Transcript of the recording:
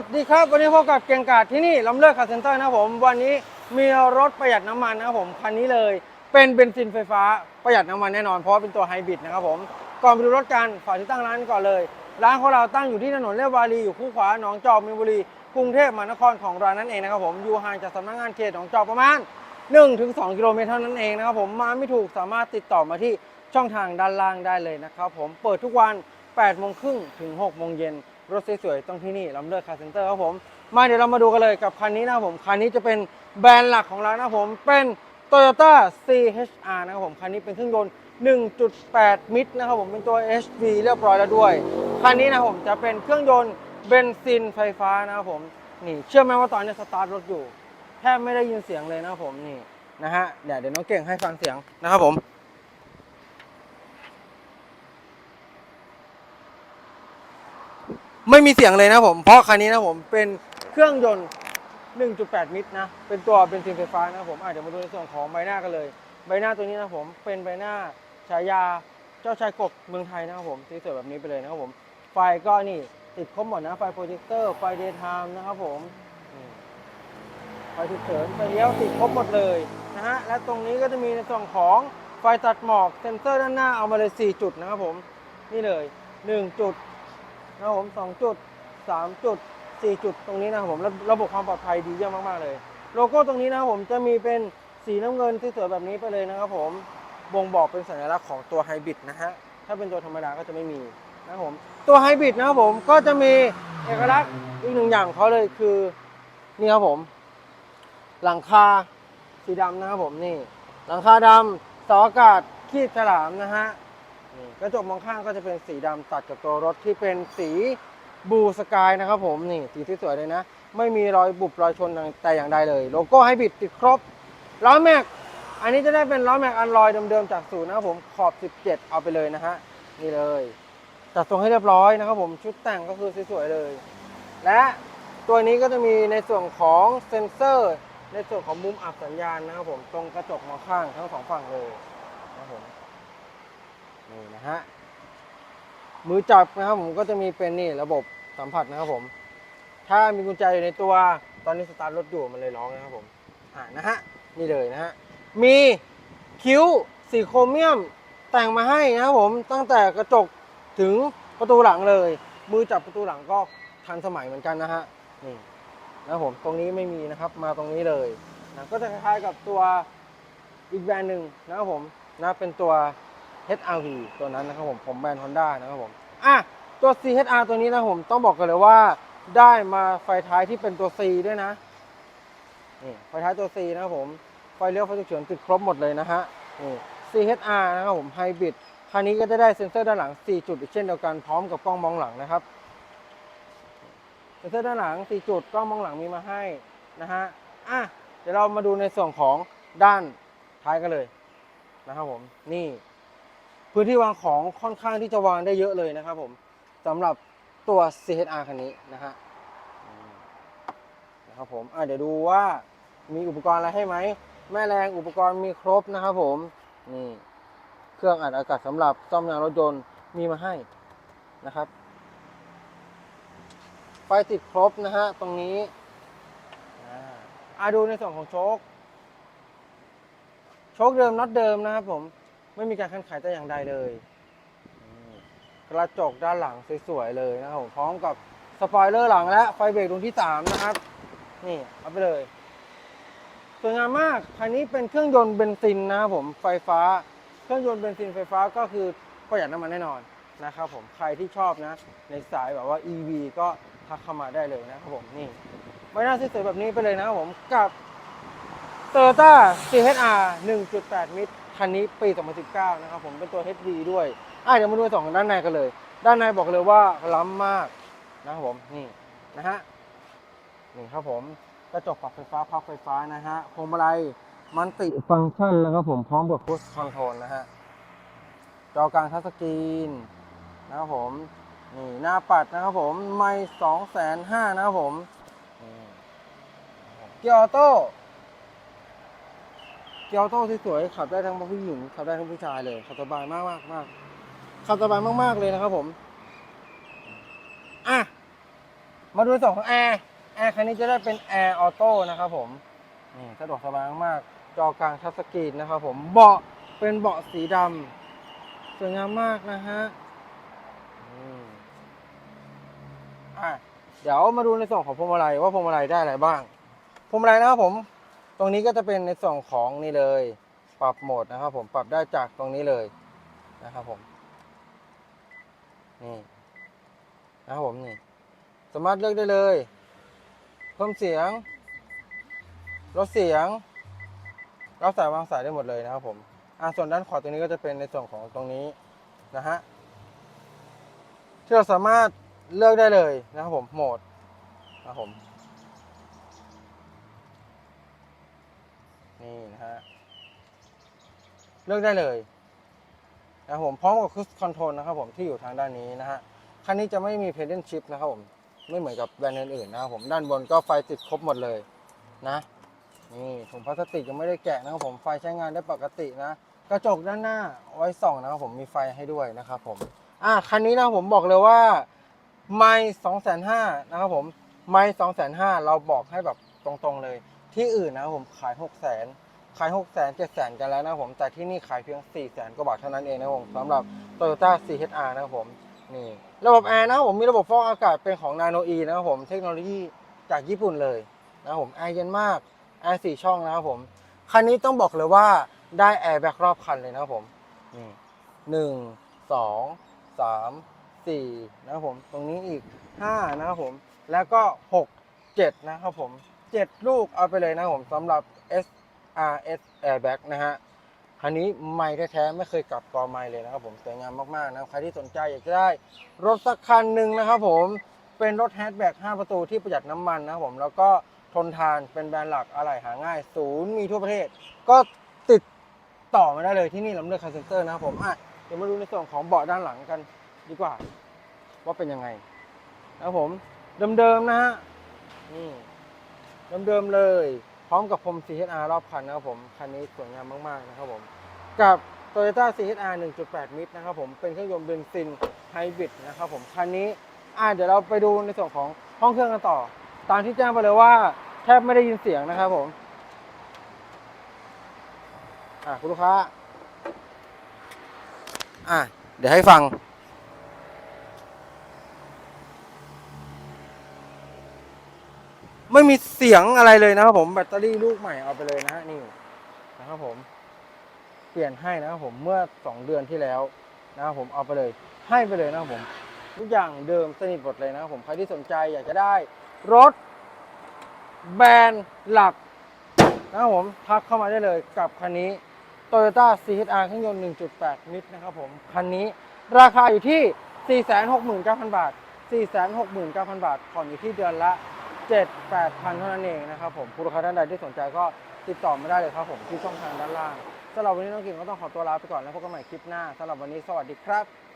วัสดีครับ วันนี้พบกับเกียงกาดที่นี่ลำเลิศคาร์เซนเตอร์นะครับผม วันนี้มีรถประหยัดน้ำมันนะครับผมคันนี้เลย เป็นเบนซินไฟฟ้าประหยัดน้ำมันแน่นอนเพราะเป็นตัวไฮบริดนะครับผมก่อนไปดูรถกันฝากที่ตั้งร้านก่อนเลย ร้านของเราตั้งอยู่ที่ถนนเลียบวารีอยู่คู่ขวาหนองจอกมีนบุรีกรุงเทพมหานครของเรานั่นเองนะครับผมอยู่ห่างจากสำนักงานเขตหนองจอกประมาณ 1-2 กิโลเมตรเท่านั้นเองนะครับผมมาไม่ถูกสามารถติดต่อมาที่ช่องทางด้านล่างได้เลยนะครับผมเปิดทุกวัน8โมงครึ่งถึง6โมงเย็น รถสวยๆต้องที่นี่ลำเลิศคาร์เซ็นเตอร์ครับผม มาเดี๋ยวเรามาดูกันเลยกับคันนี้นะครับผม คันนี้จะเป็นแบรนด์หลักของเรานะครับผมเป็น Toyota CHR นะครับผม คันนี้เป็นเครื่องยนต์ 1.8 มิตรนะครับผมเป็นตัว HV เรียบร้อยแล้วด้วย คันนี้นะครับผมจะเป็นเครื่องยนต์เบนซินไฟฟ้านะครับผมนี่เชื่อไหมว่าตอนนี้สตาร์ทรถอยู่แทบไม่ได้ยินเสียงเลยนะครับผมนี่นะฮะเดี๋ยวเดี๋ยวน้องเก่งให้ฟังเสียงนะครับผม ไม่มีเสียงเลยนะผม เพราะคันนี้นะผมเป็นเครื่องยนต์ 1.8มิตรนะ เป็นตัวเบนซินไฟฟ้านะผมอะเดี๋ยวมาดูในส่วนของใบหน้ากันเลย ใบหน้าตัวนี้นะผมเป็นใบหน้าฉายาเจ้าชายกบเมืองไทยนะครับผมสวยแบบนี้ไปเลยนะครับผม ไฟก็นี่ติดครบหมดนะ ไฟโปรเจคเตอร์ไฟเดย์ไทม์นะครับผมไฟฉุกเฉินไฟเลี้ยวติดครบหมดเลยนะฮะและตรงนี้ก็จะมีในส่วนของไฟตัดหมอกเซ็นเซอร์ด้านหน้าเอามาเลย 4 จุดนะครับผม นี่เลย 1 จุด นะครับผมสองจุดสามจุดสี่จุดตรงนี้นะครับผมระระบบความปลอดภัยดีเยี่ยมมากๆเลย โลโก้ตรงนี้นะครับผมจะมีเป็นสีน้ำเงินที่สวยแบบนี้ไปเลยนะครับผมบ่งบอกเป็นสัญลักษณ์ของตัวไฮบริดนะฮะถ้าเป็นตัวธรรมดาก็จะไม่มีนะครับผมตัวไฮบริดนะครับผมก็จะมีเอกลักษณ์อีกหนึ่งอย่างเขาเลยคือนี่ครับผม หลังคาสีดำนะครับผมนี่ หลังคาดำเสาอากาศขีดฉลามนะฮะ กระจกมองข้างก็จะเป็นสีดำตัดกับตัวรถที่เป็นสีบูสกายนะครับผมนี่สีที่สวยเลยนะ ไม่มีรอยบุบรอยชนแต่อย่างใดเลย โลโก้ไฮบริดติดครบล้อแม็กอันนี้จะได้เป็นล้อแม็กอันลอยเดิมๆจากศูนย์นะครับผมขอบ 17 เอาไปเลยนะฮะนี่เลยจัดทรงให้เรียบร้อยนะครับผมชุดแต่งก็คือสวยๆเลย และตัวนี้ก็จะมีในส่วนของเซ็นเซอร์ ในส่วนของมุมอับสัญญาณนะครับผมตรงกระจกมองข้างทั้งสองฝั่งเลยนะครับผม นี่นะฮะมือจับนะครับผมก็จะมีเป็นนี่ระบบสัมผัสนะครับผม ถ้ามีกุญแจอยู่ในตัวตอนนี้สตาร์ทรถอยู่มันเลยร้องนะครับผมอ่านะฮะนี่เลยนะฮะมีคิ้วสีโครเมียมแต่งมาให้นะครับผมตั้งแต่กระจกถึงประตูหลังเลย มือจับประตูหลังก็ทันสมัยเหมือนกันนะฮะนี่นะครับผมตรงนี้ไม่มีนะครับมาตรงนี้เลยนะก็จะคล้ายๆกับตัวอีกแบรนด์หนึ่งนะครับผมนะเป็นตัว HRV ตัวนั้นนะครับผมผมแบรนด์ Honda นะครับผมอะตัว CHR ตัวนี้นะครับผมต้องบอกกันเลยว่าได้มาไฟท้ายที่เป็นตัว C ด้วยนะนี่ไฟท้ายตัว C นะครับผมไฟเลี้ยวไฟฉุกเฉินติดครบหมดเลยนะฮะนี่ CHR นะครับผมไฮบริดคันนี้ก็จะได้เซ็นเซอร์ด้านหลัง 4 จุดอีกเช่นเดียวกันพร้อมกับกล้องมองหลังนะครับเซ็นเซอร์ด้านหลัง 4 จุดกล้องมองหลังมีมาให้นะฮะอะเดี๋ยวเรามาดูในส่วนของด้านท้ายกันเลยนะครับผมนี่ พื้นที่วางของค่อนข้างที่จะวางได้เยอะเลยนะครับผมสำหรับตัว CHR คันนี้นะฮะนะครับผมเดี๋ยวดูว่ามีอุปกรณ์อะไรให้ไหม แม่แรงอุปกรณ์มีครบนะครับผมนี่เครื่องอัดอากาศสำหรับซ่อมยางรถยนต์มีมาให้นะครับไฟติดครบนะฮะตรงนี้อาดูในส่วนของโชคโชคเดิมน็อตเดิมนะครับผม ไม่มีการคันขายแต่อย่างใดเลยกระจกด้านหลังสวยๆเลยนะครับผมพร้อมกับสปอยเลอร์หลังและไฟเบรกดวงที่ 3 นะครับ นี่เอาไปเลยสวยงามมากคันนี้เป็นเครื่องยนต์เบนซินนะครับผมไฟฟ้า เครื่องยนต์เบนซินไฟฟ้าก็คือประหยัดน้ำมันแน่นอนนะครับผมใครที่ชอบนะ ในสายแบบว่า EV ก็ทักเข้ามาได้เลยนะครับผมนี่ไม่น่าสวยๆแบบนี้ไปเลยนะครับผมกับ Toyota CHR 1.8 มิตร คันนี้ปี 2019 นะครับผมเป็นตัว HD ด้วยอะเดี๋ยวมาดูสองด้านในกันเลย ด้านในบอกเลยว่าล้ำมากนะครับผมนี่นะฮะนี่ครับผมกระจกปรับไฟฟ้าพับไฟฟ้านะฮะพวงมาลัยมันติฟังก์ชันนะครับผมพร้อมกับพุชคอนโทรลนะฮะจอกลางทัชสกรีนนะครับผมนี่หน้าปัดนะครับผมไม่สองแสนห้านะครับผมเกียร์ออโต้ เกียวโต้สวยๆขับได้ทั้งผู้หญิงขับได้ทั้งผู้ชายเลยขับสบายมากมากมากขับสบายมากๆเลยนะครับผมอะมาดูส่วนของแอร์แอร์คันนี้จะได้เป็นแอร์ออโต้นะครับผมนี่สะดวกสบายมากๆจอกลางทัชสกรีนนะครับผมเบาะเป็นเบาะสีดำสวยงามมากนะฮะอะเดี๋ยวมาดูในส่วนของพวงมาลัยว่าพวงมาลัยได้อะไรบ้างพวงมาลัยนะครับผม ตรงนี้ก็จะเป็นในส่วนของนี่เลย ปรับโหมดนะครับ ผมปรับได้จากตรงนี้เลยนะครับผมนี่นะครับผมนี่ สามารถเลือกได้เลย เพิ่มเสียงลดเสียงรับสายวางสายได้หมดเลยนะครับผมอ่าส่วนด้านขวาตรงนี้ก็จะเป็นในส่วนของตรงนี้นะฮะที่เราสามารถเลือกได้เลยนะครับผมโหมดนะครับผม นี่นะฮะ เลือกได้เลยนะครับผมพร้อมกับค u สคอนโทรลนะครับผมที่อยู่ทางด้านนี้นะฮะ คันนี้จะไม่มี pedal shift นะครับผม ไม่เหมือนกับแบรนด์อื่นๆนะครับผม ด้านบนก็ไฟติดครบหมดเลยนะ นี่ถุงพลาสติกยังไม่ได้แกะนะครับผม ไฟใช้งานได้ปกตินะ กระจกด้านหน้าไว้ส่องนะครับผมมีไฟให้ด้วยนะครับผม อะคันนี้นะครับผมบอกเลยว่าไม่สองแสนห้านะครับผมไม่สองแสนห้าเราบอกให้แบบตรงๆเลย ที่อื่นนะผมขายหกแสนขายหกแสนเจ็ดแสนกันแล้วนะผมแต่ที่นี่ขายเพียงสี่แสนกว่าบาทเท่านั้นเองนะผมสำหรับ Toyota CHR นะครับผมนี่ระบบแอร์นะครับผมมีระบบฟอกอากาศเป็นของ Nano E นะครับผมเทคโนโลยีจากญี่ปุ่นเลยนะครับผมแอร์เย็นมากแอร์สี่ช่องนะครับผมคันนี้ต้องบอกเลยว่าได้แอร์แบ็กรอบคันเลยนะครับผมนี่หนึ่งสองสามสี่นะครับผมตรงนี้อีกห้านะครับผมแล้วก็หกเจ็ดนะครับผม เจ็ดลูกเอาไปเลยนะผมสำหรับ SRS Airbag นะฮะคันนี้ไม่แท้ๆไม่เคยกลับกอไม่เลยนะครับผมสวยงามมากๆนะใครที่สนใจอยากจะได้ รถสักคันหนึ่งนะครับผมเป็นรถแฮชแบ็ก5 ประตูที่ประหยัดน้ำมันนะครับผมแล้วก็ทนทานเป็นแบรนด์หลักอะไหล่หาง่าย ศูนย์มีทั่วประเทศ ก็ติดต่อมาได้เลยที่นี่ลำเลือกคาร์เซนเตอร์นะครับผมอะเดี๋ยวมาดูในส่วนของเบาะด้านหลังกันดีกว่า ว่าเป็นยังไงนะครับผมเดิมๆนะฮะนี่ เดิมๆเลย พร้อมกับพรม CHR รอบคันนะครับผม คันนี้สวยงามมากๆนะครับผม กับ Toyota CHR 1.8 มิตรนะครับผม เป็นเครื่องยนต์เบนซินไฮบริดนะครับผม คันนี้อ่าเดี๋ยวเราไปดูในส่วนของห้องเครื่องกันต่อ ตามที่แจ้งไปเลยว่าแทบไม่ได้ยินเสียงนะครับผม อ่าคุณลูกค้า อ่าเดี๋ยวให้ฟัง ไม่มีเสียงอะไรเลยนะครับผมแบตเตอรี่ลูกใหม่เอาไปเลยนะฮะนี่นะครับผมเปลี่ยนให้นะครับผมเมื่อ 2 เดือนที่แล้วนะครับผมเอาไปเลย ให้ไปเลยนะครับผม ทุกอย่างเดิมสนิทหมดเลยนะครับผมใครที่สนใจอยากจะได้รถ แบรนด์หลักนะครับผมทักเข้ามาได้เลยกับคันนี้ Toyota CHR เครื่องยนต์ 1.8มิตรนะครับผม คันนี้ราคาอยู่ที่ 469,000 บาท 469,000 บาทผ่อนอยู่ที่เดือนละ 7 8พันเท่านั้นเองนะครับผมผู้ลูกค้าท่านใดที่สนใจก็ติดต่อมาได้เลยครับผมที่ช่องทางด้านล่างสำหรับวันนี้น้องกิ่งก็ต้องขอตัวลาไปก่อนแล้วพบกันใหม่คลิปหน้าสำหรับวันนี้สวัสดีครับ